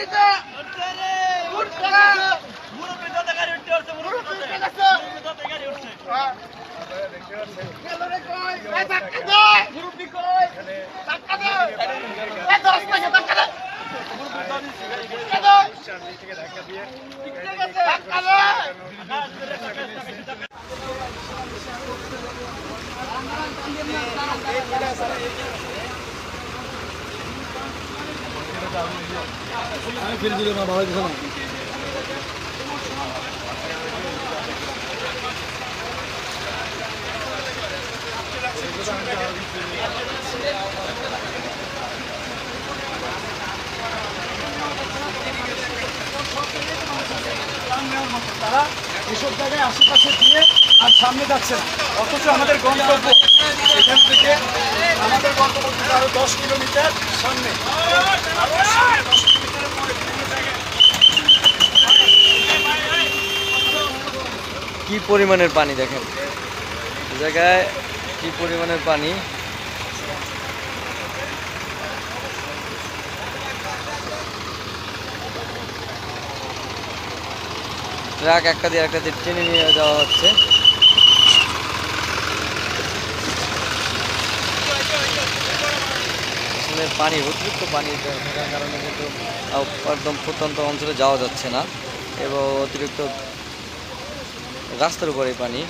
গাড়িতে উঠছে হ্যাঁ। গেল রে কই? এই ধাক্কা দে। ধাক্কা দে। এই দশ পয়সা ধাক্কা দে। ধাক্কা দে। ধাক্কা দে। তারা এসব জায়গায় আশেপাশে দিয়ে আর সামনে যাচ্ছে না অথচ আমাদের গন্তব্য এখান থেকে আমাদের আরও দশ কিলোমিটার সামনে আরও সামনে 10 পরে বিভিন্ন জায়গায় কি পরিমাণের পানি দেখেন? জায়গায় কি পরিমাণের পানি? ট্রাক একটা দিয়ে একটা দিয়ে টেনে নিয়ে যাওয়া হচ্ছে। আসলে পানি, অতিরিক্ত পানি থাকার কারণে কিন্তু একদম প্রত্যন্ত অঞ্চলে যাওয়া যাচ্ছে না এবং অতিরিক্ত রাস্তার উপরে পানি।